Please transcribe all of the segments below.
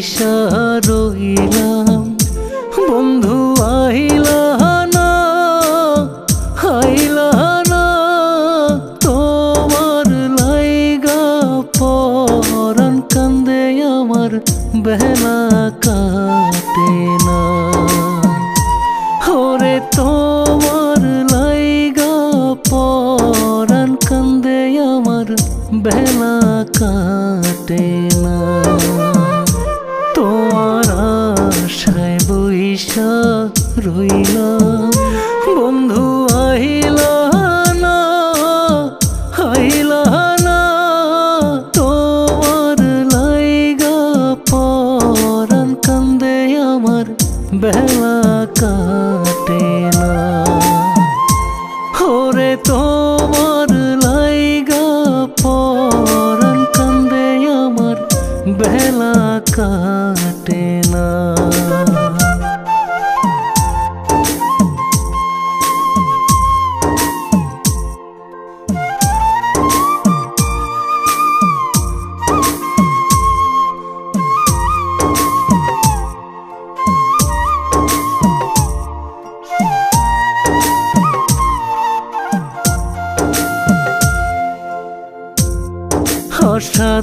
বৈশা রইলাম, বন্ধু আহিলা না না, তোমার লাইগা পরান কান্দে আমার বেলা কাটে না। ওরে তোমার লাইগা পরান কান্দে আমার বেলা কাটে না। রইলাম বন্ধু আহিলা না আইলা না, তোমার লাইগা পরান কান্দে আমার বেলা কাটে না ওরে তোমার লাইগা পরান কান্দে আমার বেলা কাটে না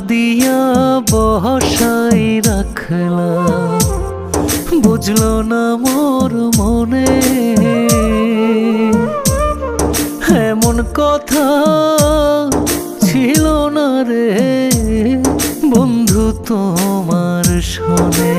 দিয়া বহসাই রাখলা বুঝলো না মোর মনে। এমন কথা ছিল না রে বন্ধু তোমার শোনে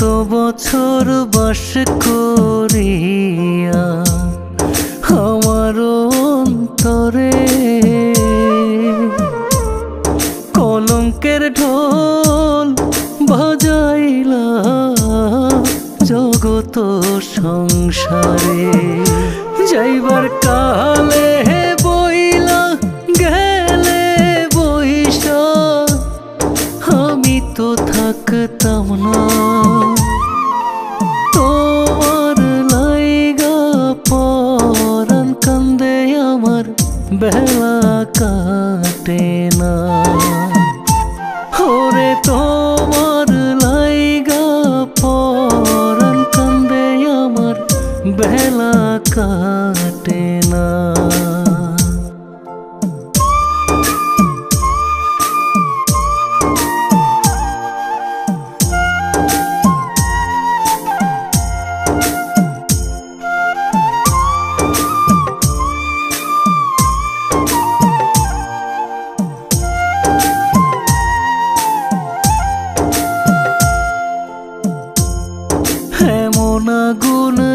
এত বছর বাস করিয়া আমার অন্তরে কলঙ্কের ঢোল বাজাইলা জগত সংসারে। যাইবার কালে বইলা গেলে বৈশা আমি তো থাকতাম না। বেলা কাটে না। ওরে তোমার লাইগা পরান কান্দে আমার বেলা কাটে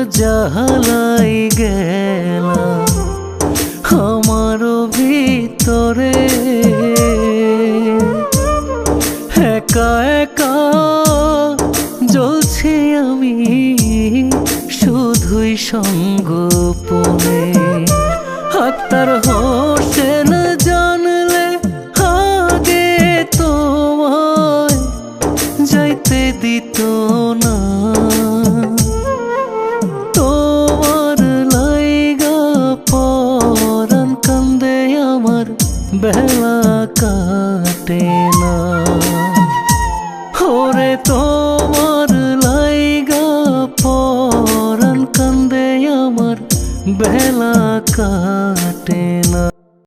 জাহালাই গেলাম আমার ভিতরে। একা একা জ্বলছে আমি শুধুই সঙ্গোপনে। আত্মার হোসেন বেলা কাটে না। ওরে তোমার লাইগা পরান কান্দে আমার বেলা কাটে না।